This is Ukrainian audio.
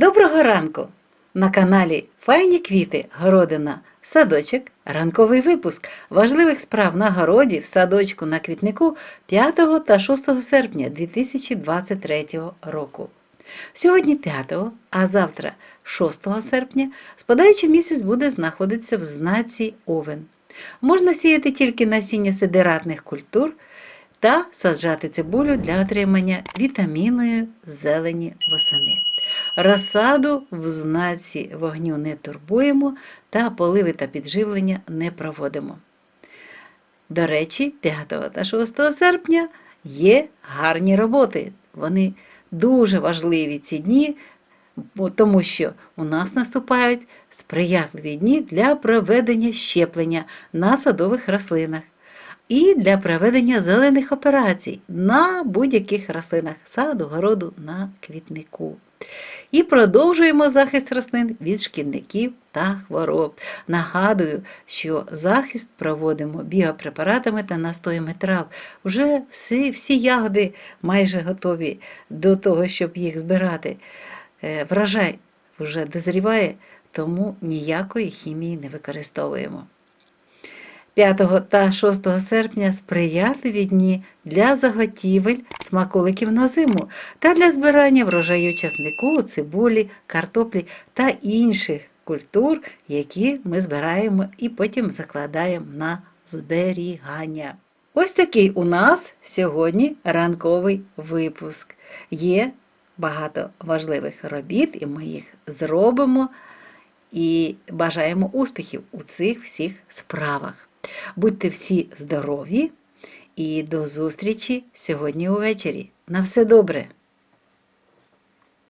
Доброго ранку! На каналі Файні квіти, городина, садочок, ранковий випуск важливих справ на городі, в садочку на квітнику 5 та 6 серпня 2023 року. Сьогодні 5, а завтра 6 серпня спадаючий місяць буде знаходитися в знаці Овен. Можна сіяти тільки насіння сидератних культур та саджати цибулю для отримання вітамінної зелені восени. Розсаду в знаці вогню не турбуємо та поливи та підживлення не проводимо. До речі, 5 та 6 серпня є гарні роботи. Вони дуже важливі ці дні, тому що у нас наступають сприятливі дні для проведення щеплення на садових рослинах і для проведення зелених операцій на будь-яких рослинах саду, городу, на квітнику. І продовжуємо захист рослин від шкідників та хвороб. Нагадую, що захист проводимо біопрепаратами та настоями трав. Вже всі, всі ягоди майже готові до того, щоб їх збирати. Е, Врожай вже дозріває, тому ніякої хімії не використовуємо. 5 та 6 серпня сприятливі дні для заготівель смаколиків на зиму та для збирання врожаю часнику, цибулі, картоплі та інших культур, які ми збираємо і потім закладаємо на зберігання. Ось такий у нас сьогодні ранковий випуск. Є багато важливих робіт, і ми їх зробимо і бажаємо успіхів у цих всіх справах. Будьте всі здорові і до зустрічі сьогодні увечері. На все добре!